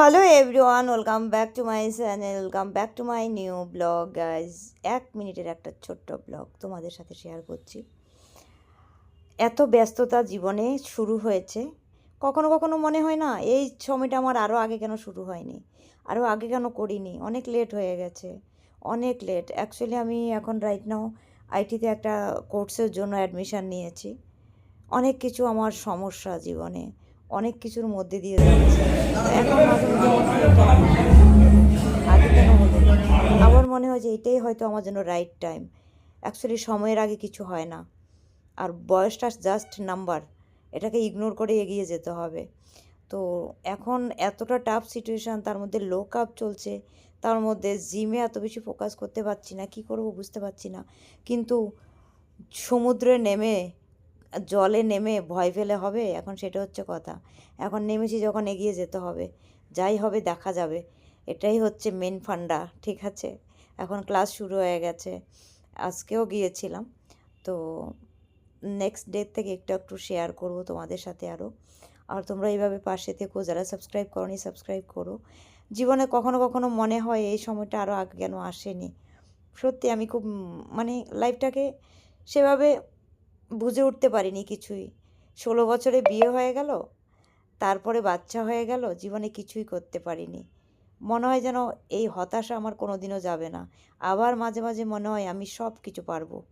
Hello everyone welcome back to my channel welcome back to my new blog guys এক মিনিটের একটা ছোট্ট blog তোমাদের সাথে শেয়ার করছি। এত ব্যস্ততা জীবনে শুরু হয়েছে। কখনো কখনো মনে হয় না, এই সময়টা আমার আরও আগে কেন শুরু হয়নি? আরও আগে কেন করিনি? অনেক লেট হয়ে গেছে। অনেক লেট অ্যাকচুয়ালি আমি এখন রাইট নাও আইটিতে একটা কোর্সের জন্য অ্যাডমিশান নিয়েছি। অনেক কিছু আমার সমস্যা জীবনে। অনেক কিছুর মধ্যে দিয়ে যাচ্ছে। এখন না? মনে হয় যে এটাই হয়তো আমার জন্য রাইট টাইম অ্যাকচুয়ালি সময়ের আগে কিছু হয় না। আর বয়সটা জাস্ট নাম্বার এটাকে ইগনোর করে এগিয়ে যেতে হবে। তো এখন এতটা টাফ সিচুয়েশান তার মধ্যে লো কাপ চলছে, তার মধ্যে জিমে এত বেশি ফোকাস করতে পারছি না, কি করব বুঝতে পারছি না। কিন্তু সমুদ্রে নেমে জলে নেমে ভয় পেলে হবে? এখন সেটা হচ্ছে কথা। এখন নেমেছি যখন এগিয়ে যেতে হবে। যাই হবে, দেখা যাবে। এটাই হচ্ছে মেন ফান্ডা, ঠিক আছে? এখন ক্লাস শুরু হয়ে গেছে। আজকেও গিয়েছিলাম। তো নেক্সট ডে থেকে একটু একটু শেয়ার করব তোমাদের সাথে আরও আর তোমরা এইভাবে পাশে থেকো। যারা সাবস্ক্রাইব করনি সাবস্ক্রাইব করো। জীবনে কখনো কখনো মনে হয় এই সময়টা আরও আগে কেন আসেনি। সত্যি আমি খুব মানে লাইফটাকে সেভাবে বুঝে উঠতে পারিনি কিছুই। ষোলো বছরে বিয়ে হয়ে গেল, তারপরে বাচ্চা হয়ে গেল, জীবনে কিছুই করতে পারিনি। মনে হয় যেন এই হতাশা আমার কোনোদিনও যাবে না। আবার মাঝে মাঝে মনে হয় আমি সব কিছু পারব।